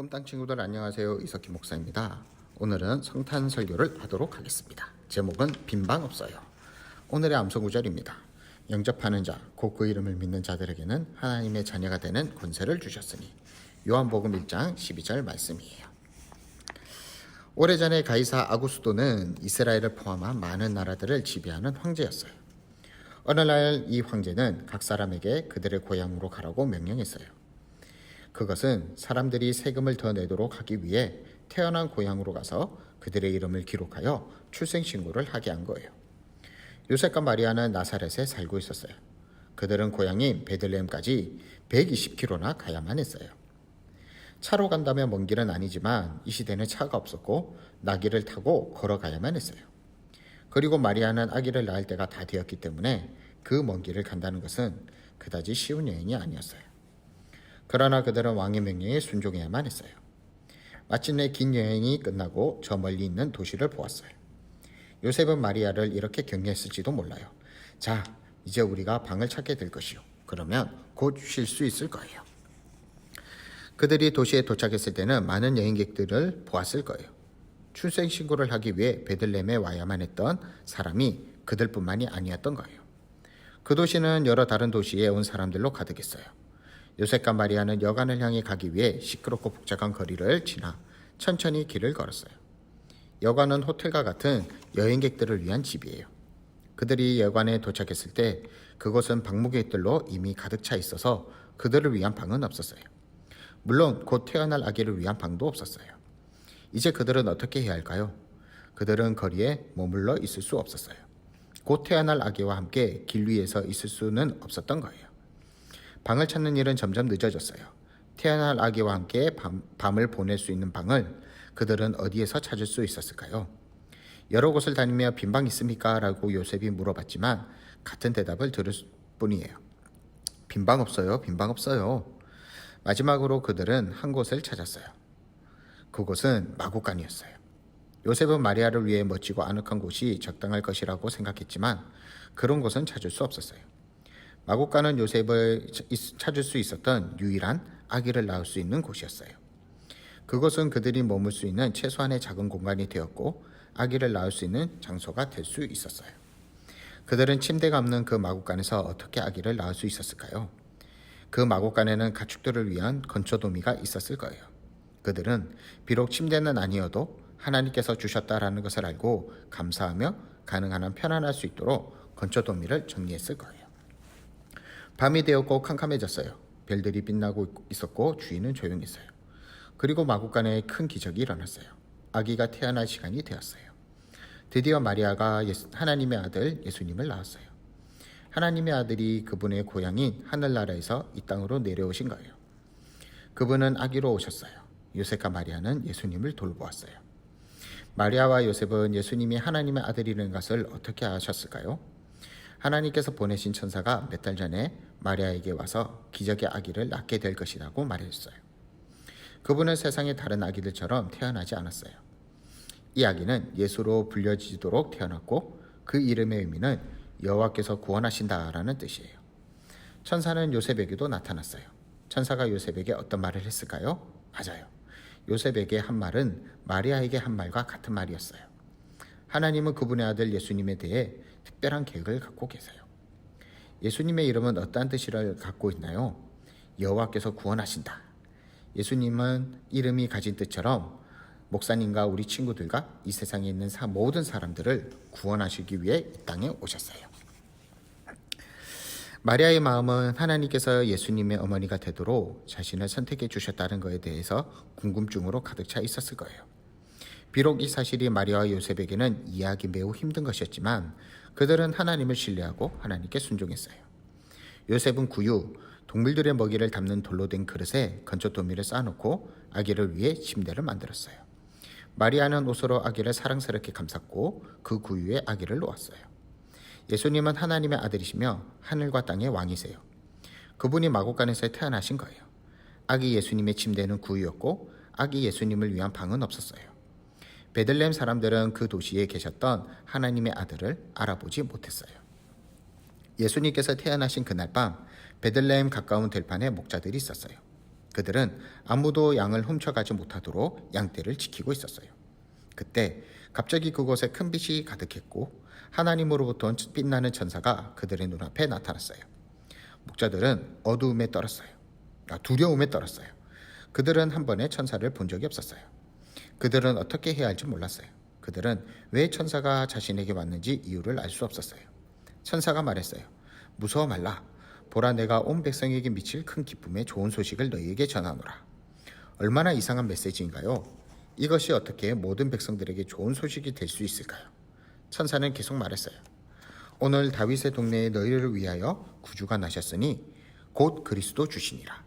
꿈땅 친구들 안녕하세요. 이석희 목사입니다. 오늘은 성탄 설교를 하도록 하겠습니다. 제목은 빈방 없어요. 오늘의 암송 구절입니다. 영접하는 자, 곧 그 이름을 믿는 자들에게는 하나님의 자녀가 되는 권세를 주셨으니 요한복음 1장 12절 말씀이에요. 오래전에 가이사 아구스도는 이스라엘을 포함한 많은 나라들을 지배하는 황제였어요. 어느 날 이 황제는 각 사람에게 그들의 고향으로 가라고 명령했어요. 그것은 사람들이 세금을 더 내도록 하기 위해 태어난 고향으로 가서 그들의 이름을 기록하여 출생신고를 하게 한 거예요. 요셉과 마리아는 나사렛에 살고 있었어요. 그들은 고향인 베들레헴까지 120km나 가야만 했어요. 차로 간다면 먼 길은 아니지만 이 시대는 차가 없었고 나귀를 타고 걸어가야만 했어요. 그리고 마리아는 아기를 낳을 때가 다 되었기 때문에 그 먼 길을 간다는 것은 그다지 쉬운 여행이 아니었어요. 그러나 그들은 왕의 명령에 순종해야만 했어요. 마침내 긴 여행이 끝나고 저 멀리 있는 도시를 보았어요. 요셉은 마리아를 이렇게 격려했을지도 몰라요. 자, 이제 우리가 방을 찾게 될 것이요. 그러면 곧 쉴 수 있을 거예요. 그들이 도시에 도착했을 때는 많은 여행객들을 보았을 거예요. 출생 신고를 하기 위해 베들렘에 와야만 했던 사람이 그들뿐만이 아니었던 거예요. 그 도시는 여러 다른 도시에 온 사람들로 가득했어요. 요셉과 마리아는 여관을 향해 가기 위해 시끄럽고 복잡한 거리를 지나 천천히 길을 걸었어요. 여관은 호텔과 같은 여행객들을 위한 집이에요. 그들이 여관에 도착했을 때 그곳은 방무객들로 이미 가득 차 있어서 그들을 위한 방은 없었어요. 물론 곧 태어날 아기를 위한 방도 없었어요. 이제 그들은 어떻게 해야 할까요? 그들은 거리에 머물러 있을 수 없었어요. 곧 태어날 아기와 함께 길 위에서 있을 수는 없었던 거예요. 방을 찾는 일은 점점 늦어졌어요. 태어날 아기와 함께 밤, 밤을 보낼 수 있는 방을 그들은 어디에서 찾을 수 있었을까요? 여러 곳을 다니며 빈방 있습니까? 라고 요셉이 물어봤지만 같은 대답을 들을 뿐이에요. 빈방 없어요. 빈방 없어요. 마지막으로 그들은 한 곳을 찾았어요. 그곳은 마구간이었어요. 요셉은 마리아를 위해 멋지고 아늑한 곳이 적당할 것이라고 생각했지만 그런 곳은 찾을 수 없었어요. 마곡간은 요셉을 찾을 수 있었던 유일한 아기를 낳을 수 있는 곳이었어요. 그것은 그들이 머물 수 있는 최소한의 작은 공간이 되었고 아기를 낳을 수 있는 장소가 될 수 있었어요. 그들은 침대가 없는 그 마곡간에서 어떻게 아기를 낳을 수 있었을까요? 그 마곡간에는 가축들을 위한 건초도미가 있었을 거예요. 그들은 비록 침대는 아니어도 하나님께서 주셨다라는 것을 알고 감사하며 가능한 한 편안할 수 있도록 건초도미를 정리했을 거예요. 밤이 되었고 캄캄해졌어요. 별들이 빛나고 있었고 주인은 조용했어요. 그리고 마국간에 큰 기적이 일어났어요. 아기가 태어날 시간이 되었어요. 드디어 마리아가 예수, 하나님의 아들 예수님을 낳았어요. 하나님의 아들이 그분의 고향인 하늘나라에서 이 땅으로 내려오신 거예요. 그분은 아기로 오셨어요. 요셉과 마리아는 예수님을 돌보았어요. 마리아와 요셉은 예수님이 하나님의 아들이라는 것을 어떻게 아셨을까요? 하나님께서 보내신 천사가 몇 달 전에 마리아에게 와서 기적의 아기를 낳게 될 것이라고 말했어요. 그분은 세상의 다른 아기들처럼 태어나지 않았어요. 이 아기는 예수로 불려지도록 태어났고 그 이름의 의미는 여호와께서 구원하신다라는 뜻이에요. 천사는 요셉에게도 나타났어요. 천사가 요셉에게 어떤 말을 했을까요? 맞아요. 요셉에게 한 말은 마리아에게 한 말과 같은 말이었어요. 하나님은 그분의 아들 예수님에 대해 특별한 계획을 갖고 계세요. 예수님의 이름은 어떠한 뜻을 갖고 있나요? 여호와께서 구원하신다. 예수님은 이름이 가진 뜻처럼 목사님과 우리 친구들과 이 세상에 있는 모든 사람들을 구원하시기 위해 이 땅에 오셨어요. 마리아의 마음은 하나님께서 예수님의 어머니가 되도록 자신을 선택해 주셨다는 것에 대해서 궁금증으로 가득 차 있었을 거예요. 비록 이 사실이 마리아와 요셉에게는 이해하기 매우 힘든 것이었지만 그들은 하나님을 신뢰하고 하나님께 순종했어요. 요셉은 구유, 동물들의 먹이를 담는 돌로 된 그릇에 건초도미를 쌓아놓고 아기를 위해 침대를 만들었어요. 마리아는 옷으로 아기를 사랑스럽게 감쌌고 그 구유에 아기를 놓았어요. 예수님은 하나님의 아들이시며 하늘과 땅의 왕이세요. 그분이 마곡간에서 태어나신 거예요. 아기 예수님의 침대는 구유였고 아기 예수님을 위한 방은 없었어요. 베들레헴 사람들은 그 도시에 계셨던 하나님의 아들을 알아보지 못했어요. 예수님께서 태어나신 그날 밤 베들레헴 가까운 들판에 목자들이 있었어요. 그들은 아무도 양을 훔쳐가지 못하도록 양떼를 지키고 있었어요. 그때 갑자기 그곳에 큰 빛이 가득했고 하나님으로부터 빛나는 천사가 그들의 눈앞에 나타났어요. 목자들은 어두움에 떨었어요. 아, 두려움에 떨었어요. 그들은 한 번에 천사를 본 적이 없었어요. 그들은 어떻게 해야 할지 몰랐어요. 그들은 왜 천사가 자신에게 왔는지 이유를 알 수 없었어요. 천사가 말했어요. 무서워 말라. 보라 내가 온 백성에게 미칠 큰 기쁨의 좋은 소식을 너희에게 전하노라. 얼마나 이상한 메시지인가요? 이것이 어떻게 모든 백성들에게 좋은 소식이 될 수 있을까요? 천사는 계속 말했어요. 오늘 다윗의 동네에 너희를 위하여 구주가 나셨으니 곧 그리스도 주시니라.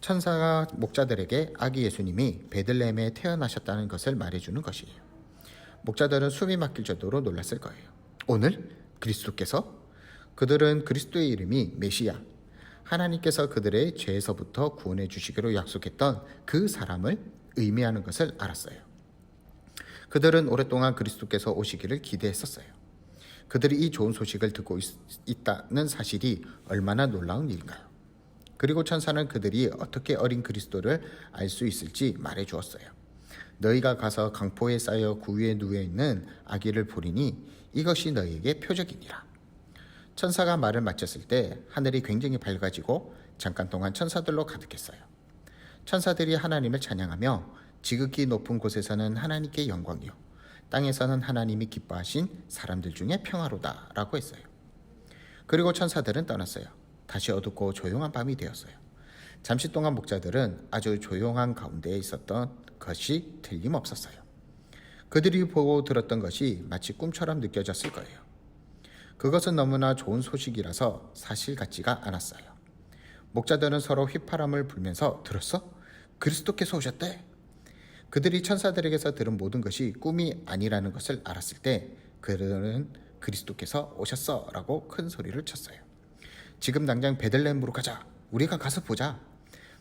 천사가 목자들에게 아기 예수님이 베들레헴에 태어나셨다는 것을 말해주는 것이에요. 목자들은 숨이 막힐 정도로 놀랐을 거예요. 오늘 그리스도께서 그들은 그리스도의 이름이 메시아, 하나님께서 그들의 죄에서부터 구원해 주시기로 약속했던 그 사람을 의미하는 것을 알았어요. 그들은 오랫동안 그리스도께서 오시기를 기대했었어요. 그들이 이 좋은 소식을 듣고 있, 있다는 사실이 얼마나 놀라운 일인가요? 그리고 천사는 그들이 어떻게 어린 그리스도를 알 수 있을지 말해 주었어요. 너희가 가서 강포에 쌓여 구위에 누워 있는 아기를 보리니 이것이 너희에게 표적이니라. 천사가 말을 마쳤을 때 하늘이 굉장히 밝아지고 잠깐 동안 천사들로 가득했어요. 천사들이 하나님을 찬양하며 지극히 높은 곳에서는 하나님께 영광이요 땅에서는 하나님이 기뻐하신 사람들 중에 평화로다라고 했어요. 그리고 천사들은 떠났어요. 다시 어둡고 조용한 밤이 되었어요. 잠시 동안 목자들은 아주 조용한 가운데에 있었던 것이 틀림없었어요. 그들이 보고 들었던 것이 마치 꿈처럼 느껴졌을 거예요. 그것은 너무나 좋은 소식이라서 사실 같지가 않았어요. 목자들은 서로 휘파람을 불면서 들었어? 그리스도께서 오셨대. 그들이 천사들에게서 들은 모든 것이 꿈이 아니라는 것을 알았을 때 그들은 그리스도께서 오셨어 라고 큰 소리를 쳤어요. 지금 당장 베들레헴으로 가자. 우리가 가서 보자.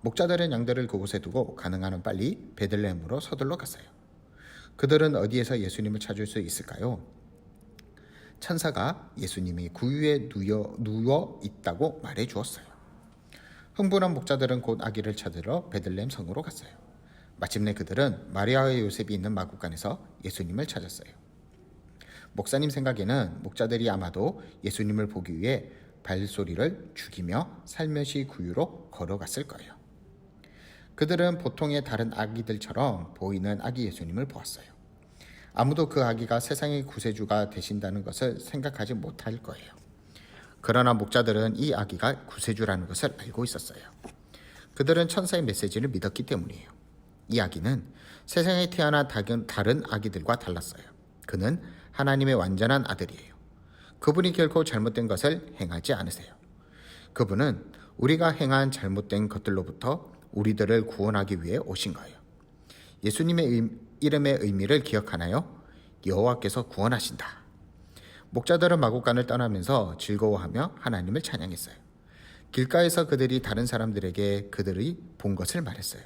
목자들은 양들을 그곳에 두고 가능한 한 빨리 베들레헴으로 서둘러 갔어요. 그들은 어디에서 예수님을 찾을 수 있을까요? 천사가 예수님이 구유에 누워, 누워 있다고 말해 주었어요. 흥분한 목자들은 곧 아기를 찾으러 베들레헴 성으로 갔어요. 마침내 그들은 마리아와 요셉이 있는 마국간에서 예수님을 찾았어요. 목사님 생각에는 목자들이 아마도 예수님을 보기 위해 발소리를 죽이며 살며시 구유로 걸어갔을 거예요. 그들은 보통의 다른 아기들처럼 보이는 아기 예수님을 보았어요. 아무도 그 아기가 세상의 구세주가 되신다는 것을 생각하지 못할 거예요. 그러나 목자들은 이 아기가 구세주라는 것을 알고 있었어요. 그들은 천사의 메시지를 믿었기 때문이에요. 이 아기는 세상에 태어난 다른 아기들과 달랐어요. 그는 하나님의 완전한 아들이에요. 그분이 결코 잘못된 것을 행하지 않으세요. 그분은 우리가 행한 잘못된 것들로부터 우리들을 구원하기 위해 오신 거예요. 예수님의 이름의 의미를 기억하나요? 여호와께서 구원하신다. 목자들은 마국간을 떠나면서 즐거워하며 하나님을 찬양했어요. 길가에서 그들이 다른 사람들에게 그들이 본 것을 말했어요.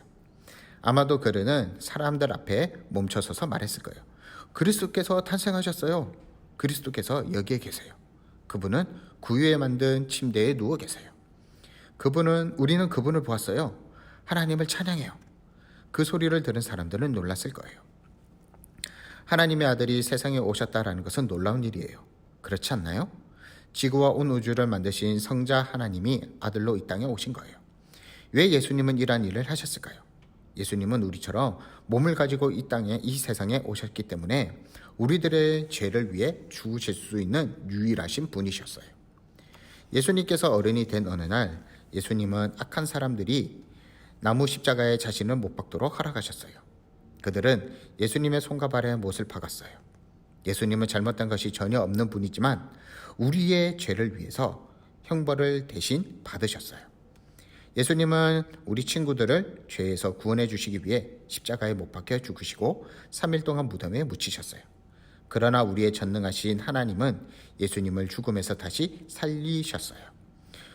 아마도 그들은 사람들 앞에 멈춰서서 말했을 거예요. 그리스도께서 탄생하셨어요. 그리스도께서 여기에 계세요. 그분은 구유에 만든 침대에 누워 계세요. 그분은 우리는 그분을 보았어요. 하나님을 찬양해요. 그 소리를 들은 사람들은 놀랐을 거예요. 하나님의 아들이 세상에 오셨다라는 것은 놀라운 일이에요. 그렇지 않나요? 지구와 온 우주를 만드신 성자 하나님이 아들로 이 땅에 오신 거예요. 왜 예수님은 이러한 일을 하셨을까요? 예수님은 우리처럼 몸을 가지고 이 땅에 이 세상에 오셨기 때문에 우리들의 죄를 위해 죽으실 수 있는 유일하신 분이셨어요. 예수님께서 어른이 된 어느 날 예수님은 악한 사람들이 나무 십자가에 자신을 못 박도록 허락하셨어요. 그들은 예수님의 손과 발에 못을 박았어요. 예수님은 잘못된 것이 전혀 없는 분이지만 우리의 죄를 위해서 형벌을 대신 받으셨어요. 예수님은 우리 친구들을 죄에서 구원해 주시기 위해 십자가에 못 박혀 죽으시고 3일 동안 무덤에 묻히셨어요. 그러나 우리의 전능하신 하나님은 예수님을 죽음에서 다시 살리셨어요.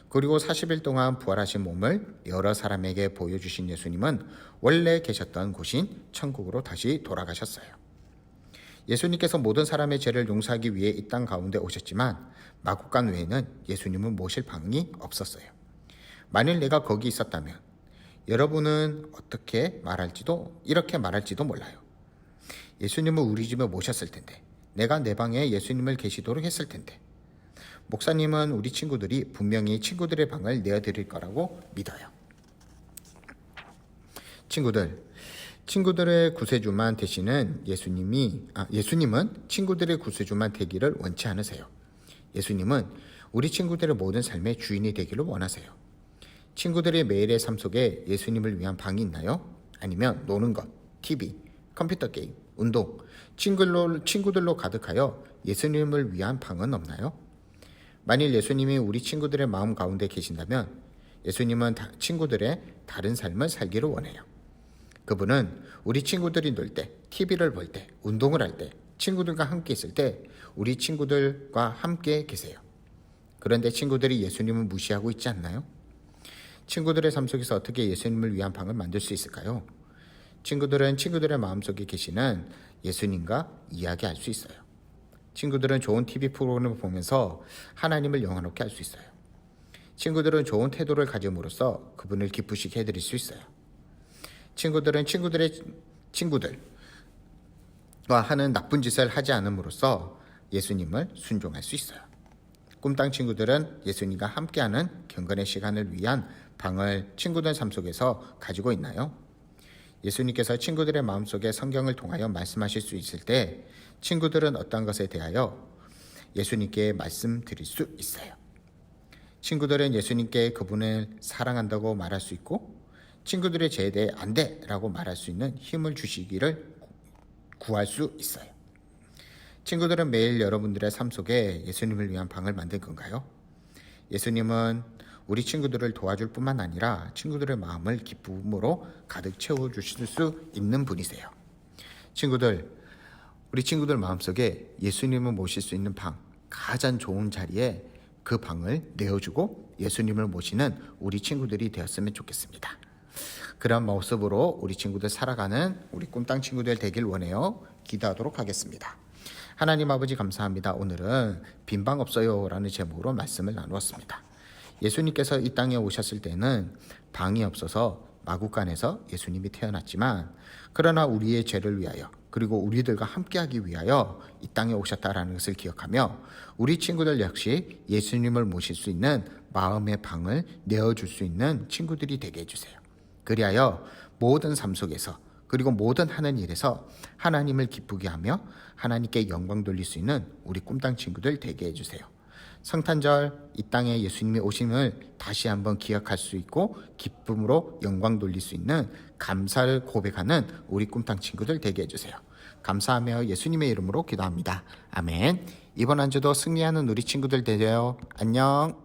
그리고 40일 동안 부활하신 몸을 여러 사람에게 보여주신 예수님은 원래 계셨던 곳인 천국으로 다시 돌아가셨어요. 예수님께서 모든 사람의 죄를 용서하기 위해 이 땅 가운데 오셨지만 마국간 외에는 예수님을 모실 방이 없었어요. 만일 내가 거기 있었다면 여러분은 어떻게 말할지도 이렇게 말할지도 몰라요. 예수님을 우리 집에 모셨을 텐데 내가 내 방에 예수님을 계시도록 했을 텐데 목사님은 우리 친구들이 분명히 친구들의 방을 내어드릴 거라고 믿어요. 친구들, 친구들의 구세주만 되시는 예수님이 아, 예수님은 친구들의 구세주만 되기를 원치 않으세요. 예수님은 우리 친구들의 모든 삶의 주인이 되기를 원하세요. 친구들의 매일의 삶 속에 예수님을 위한 방이 있나요? 아니면 노는 것, TV, 컴퓨터 게임, 운동, 친구들로, 친구들로 가득하여 예수님을 위한 방은 없나요? 만일 예수님이 우리 친구들의 마음 가운데 계신다면 예수님은 다- 친구들의 다른 삶을 살기를 원해요. 그분은 우리 친구들이 놀 때, TV를 볼 때, 운동을 할 때, 친구들과 함께 있을 때 우리 친구들과 함께 계세요. 그런데 친구들이 예수님을 무시하고 있지 않나요? 친구들의 삶 속에서 어떻게 예수님을 위한 방을 만들 수 있을까요? 친구들은 친구들의 마음속에 계시는 예수님과 이야기할 수 있어요. 친구들은 좋은 TV 프로그램을 보면서 하나님을 영화롭게 할 수 있어요. 친구들은 좋은 태도를 가짐으로써 그분을 기쁘시게 해드릴 수 있어요. 친구들은 친구들의 친구들과 하는 나쁜 짓을 하지 않음으로써 예수님을 순종할 수 있어요. 꿈땅 친구들은 예수님과 함께하는 경건의 시간을 위한 방을 친구들 삶 속에서 가지고 있나요? 예수님께서 친구들의 마음속에 성경을 통하여 말씀하실 수 있을 때 친구들은 어떤 것에 대하여 예수님께 말씀드릴 수 있어요. 친구들은 예수님께 그분을 사랑한다고 말할 수 있고 친구들의 죄에 대해 안 돼 라고 말할 수 있는 힘을 주시기를 구할 수 있어요. 친구들은 매일 여러분들의 삶 속에 예수님을 위한 방을 만든 건가요? 예수님은 우리 친구들을 도와줄 뿐만 아니라 친구들의 마음을 기쁨으로 가득 채워 주실 수 있는 분이세요. 친구들, 우리 친구들 마음속에 예수님을 모실 수 있는 방, 가장 좋은 자리에 그 방을 내어주고 예수님을 모시는 우리 친구들이 되었으면 좋겠습니다. 그런 모습으로 우리 친구들 살아가는 우리 꿈땅 친구들 되길 원해요. 기도하도록 하겠습니다. 하나님 아버지 감사합니다. 오늘은 빈방 없어요라는 제목으로 말씀을 나누었습니다. 예수님께서 이 땅에 오셨을 때는 방이 없어서 마구간에서 예수님이 태어났지만 그러나 우리의 죄를 위하여 그리고 우리들과 함께하기 위하여 이 땅에 오셨다라는 것을 기억하며 우리 친구들 역시 예수님을 모실 수 있는 마음의 방을 내어줄 수 있는 친구들이 되게 해주세요. 그리하여 모든 삶 속에서 그리고 모든 하는 일에서 하나님을 기쁘게 하며 하나님께 영광 돌릴 수 있는 우리 꿈땅 친구들 되게 해주세요. 성탄절 이 땅에 예수님이 오심을 다시 한번 기억할 수 있고 기쁨으로 영광 돌릴 수 있는 감사를 고백하는 우리 꿈땅 친구들 되게 해주세요. 감사하며 예수님의 이름으로 기도합니다. 아멘. 이번 한 주도 승리하는 우리 친구들 되세요. 안녕.